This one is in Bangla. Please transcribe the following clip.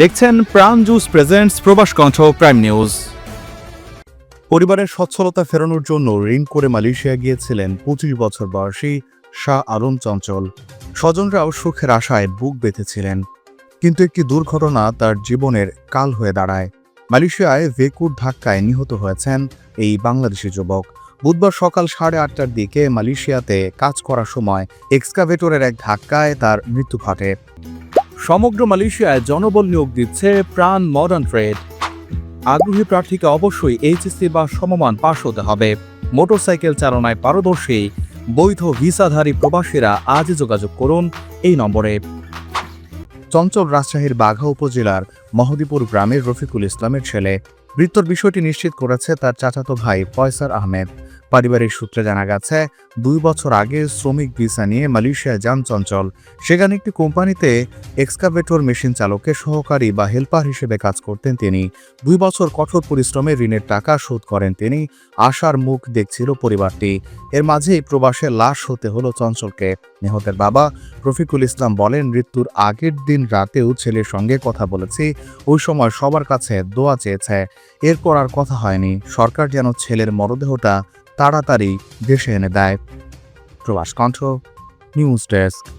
দেখছেন প্রাণ জুস প্রেজেন্টস প্রবাস কণ্ঠ প্রাইম নিউজ পরিবারের সচ্ছলতা ফেরানোর জন্য ঋণ করে মালয়েশিয়া গিয়েছিলেন পঁচিশ বছর বয়সী শাহ আলম চঞ্চল। স্বজনরাও সুখের আশায় বুক বেঁধেছিলেন। কিন্তু একটি দুর্ঘটনা তার জীবনের কাল হয়ে দাঁড়ায়। মালয়েশিয়ায় ভেকুর ধাক্কায় নিহত হয়েছেন এই বাংলাদেশি যুবক। বুধবার সকাল সাড়ে আটটার দিকে মালয়েশিয়াতে কাজ করার সময় এক্সকাভেটরের এক ধাক্কায় তার মৃত্যু ঘটে। সমগ্র মালয়েশিয়ায় জনবল নিয়োগ দিচ্ছে প্রাণ মডার্ন ট্রেড আগ্রহী প্রার্থীকে অবশ্যই এইচএসসি বা সমমান পাশ হতে হবে। মোটরসাইকেল চালনায় পারদর্শী, বৈধ ভিসাধারী প্রবাসীরা আজই যোগাযোগ করুন এই নম্বরে। চঞ্চল রাজশাহীর বাঘা উপজেলার মহদীপুর গ্রামের রফিকুল ইসলামের ছেলে। মৃত্যুর বিষয়টি নিশ্চিত করেছে তার চাচাতো ভাই ফয়সার আহমেদ। পারিবারিক সূত্রে জানা গেছে, দুই বছর আগে শ্রমিক ভিসা নিয়ে মালয়েশিয়ায় যান চঞ্চল। সেখানে একটি কোম্পানিতে এক্সকাভেটর মেশিন চালকের সহকারী বা হেল্পার হিসেবে কাজ করতেন তিনি। দুই বছর কঠোর পরিশ্রমে ঋণের টাকা শোধ করেন তিনি। আশার মুখ দেখছিল পরিবারটি। এর মাঝেই প্রবাসে লাশ হতে হলো চঞ্চলকে। নিহতের বাবা রফিকুল ইসলাম বলেন, মৃত্যুর আগের দিন রাতেও ছেলের সঙ্গে কথা বলেছি। ওই সময় সবার কাছে দোয়া চেয়েছে। এরপর আর কথা হয়নি। সরকার যেন ছেলের মরদেহটা তাড়াতাড়ি দেশে এনে দেয়। প্রবাস কণ্ঠ নিউজ ডেস্ক।